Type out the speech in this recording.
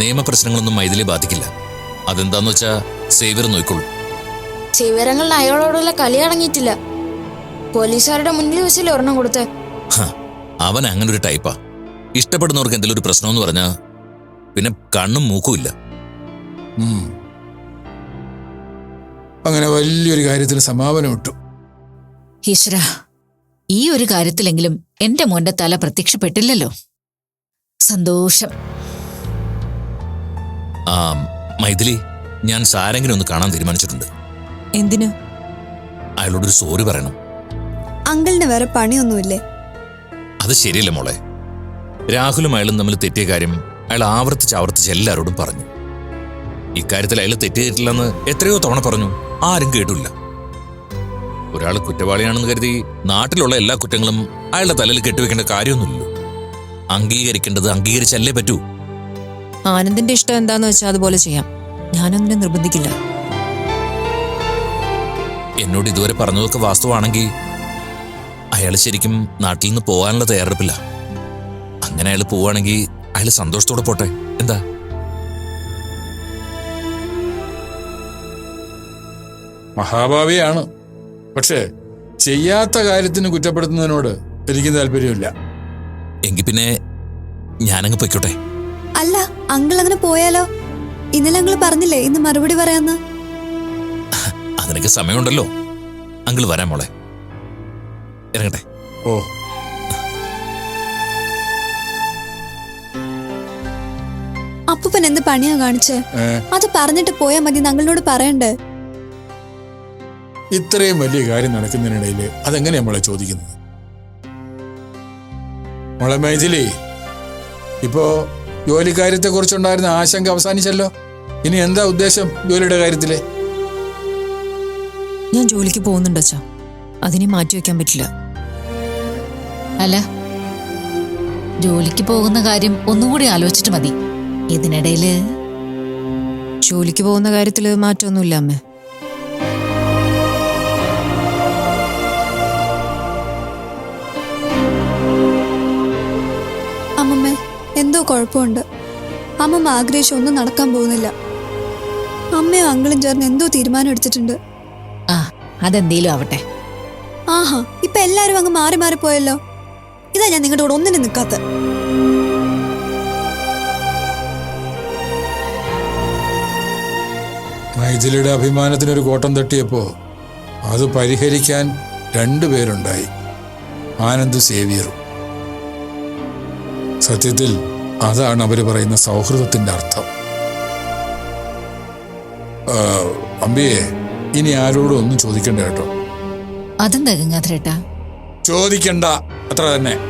നിയമപ്രശ്നങ്ങളൊന്നും മൈഥിലി ബാധിക്കില്ല. അതെന്താന്ന് വെച്ചാ സേവ്യർ നോക്കിക്കൊള്ളൂ ചിവരങ്ങളിൽ അയാളോടുള്ള കളി അടങ്ങിയിട്ടില്ല. പോലീസുകാരുടെ മുന്നിൽ വെച്ചില്ല ഒരെണ്ണം കൊടുത്ത്. അവൻ അങ്ങനെ ഒരു ടൈപ്പാ. ഇഷ്ടപ്പെടുന്നവർക്ക് എന്തെങ്കിലും ഒരു പ്രശ്നമെന്ന് പറഞ്ഞാ പിന്നെ കണ്ണും മൂക്കും ഇല്ല. അങ്ങനെ വലിയൊരു കാര്യത്തിന് സമാപനം ഇട്ടു. ഈശ്വര ഈ ഒരു കാര്യത്തിലെങ്കിലും എന്റെ മോന്റെ തല പ്രത്യക്ഷപ്പെട്ടില്ലല്ലോ? സന്തോഷം. ആ മൈഥിലി ഞാൻ സാരെങ്കിലും ഒന്ന് കാണാൻ തീരുമാനിച്ചിട്ടുണ്ട്. എന്തിനു? അയാളോടൊരു സോറി പറയണം. അങ്കിളിന് വേറെ പണിയൊന്നുമില്ലേ? അത് ശരിയല്ല മോളെ. രാഹുലും അയാളും തമ്മിൽ തെറ്റിയ കാര്യം അയാൾ ആവർത്തിച്ച് ആവർത്തിച്ച് എല്ലാവരോടും പറഞ്ഞു. ഇക്കാര്യത്തിൽ അയാൾ തെറ്റിയിട്ടില്ലെന്ന് എത്രയോ തവണ പറഞ്ഞു. ആരും കേട്ടില്ല. ഒരാൾ കുറ്റവാളിയാണെന്ന് കരുതി നാട്ടിലുള്ള എല്ലാ കുറ്റങ്ങളും അയാളുടെ തലയിൽ കെട്ടിവെക്കേണ്ട കാര്യമൊന്നുമില്ലല്ലോ. അംഗീകരിക്കേണ്ടത് അംഗീകരിച്ചല്ലേ പറ്റൂ. ആനന്ദിന്റെ ഇഷ്ടം എന്താന്ന് വെച്ചാൽ അതുപോലെ ചെയ്യാം. ഞാനൊന്നിനെ നിർബന്ധിക്കില്ല. എന്നോട് ഇതുവരെ പറഞ്ഞതൊക്കെ വാസ്തുവാണെങ്കിൽ അയാൾ ശരിക്കും നാട്ടിൽ നിന്ന് പോകാനുള്ള തയ്യാറെടുപ്പില്ല. അങ്ങനെ അയാൾ പോവാണെങ്കിൽ അയാൾ സന്തോഷത്തോടെ പോട്ടെ. എന്താ? മഹാഭാവിയാണ്. പക്ഷേ ചെയ്യാത്ത കാര്യത്തിന് കുറ്റപ്പെടുത്തുന്നതിനോട് എനിക്ക് താല്പര്യമില്ല. എങ്കിൽ പിന്നെ ഞാനങ്ങ് പൊയ്ക്കോട്ടെ. അല്ല അങ്കിൾ അങ്ങനെ പോയാലോ? ഇന്നലെ അങ്കിൾ പറഞ്ഞില്ലേ ഇന്ന് മറുപടി പറയാന്ന്? അതിനൊക്കെ സമയമുണ്ടല്ലോ. അങ്കിൾ വരാൻ മോളെ. ഇറങ്ങട്ടെ. ഓ. അപ്പൂപ്പൻ എന്ത് പണിയാ കാണിച്ച്? അത് പറഞ്ഞിട്ട് പോയാ മതി ഞങ്ങളോട് പറയണ്ടേ? ഇത്രയും വലിയ കാര്യം നടക്കുന്നതിനിടയിൽ അതെങ്ങനെയാ മോളെ ചോദിക്കുന്നത്? മോളെ മേജിലി ഇപ്പോ ജോലിക്കാര്യത്തെ കുറിച്ചുണ്ടായിരുന്ന ആശങ്ക അവസാനിച്ചല്ലോ. ഇനി എന്താ ഉദ്ദേശം ജോലിയുടെ കാര്യത്തിൽ? ഞാൻ ജോലിക്ക് പോകുന്നുണ്ട് അച്ഛാ. അതിനെ മാറ്റി വെക്കാൻ പറ്റില്ല. അല്ല ജോലിക്ക് പോകുന്ന കാര്യം ഒന്നുകൂടി ആലോചിച്ചിട്ട് മതി. ഇതിനിടയിൽ ജോലിക്ക് പോകുന്ന കാര്യത്തിൽ മാറ്റമൊന്നുമില്ല അമ്മേ. എന്തോ കുഴപ്പമുണ്ട്. അമ്മമ്മ ആഗ്രഹിച്ച ഒന്നും നടക്കാൻ പോകുന്നില്ല. അമ്മയും അങ്കിളും ചേർന്ന് എന്തോ തീരുമാനം എടുത്തിട്ടുണ്ട്. ആ അതെന്തേലും ആവട്ടെ. ആഹാ ഇപ്പൊ എല്ലാരും അങ്ങ് മാറി മാറി പോയല്ലോ. ഇതാ ഞാൻ നിങ്ങളുടെ കൂടെ ഒന്നിനും നിൽക്കാത്ത. മൈഥിലിയുടെ അഭിമാനത്തിനൊരു കോട്ടം തട്ടിയപ്പോ അത് പരിഹരിക്കാൻ രണ്ടുപേരുണ്ടായി ആനന്ദ് സേവിയറും. സത്യത്തിൽ അതാണ് അവർ പറയുന്ന സൗഹൃദത്തിന്റെ അർത്ഥം. അമ്പിയെ ഇനി ആരോടും ഒന്നും ചോദിക്കണ്ട കേട്ടോ. അതെന്താ ഗംഗാധരേട്ടാ? ചോദിക്കണ്ട. അത്ര തന്നെ.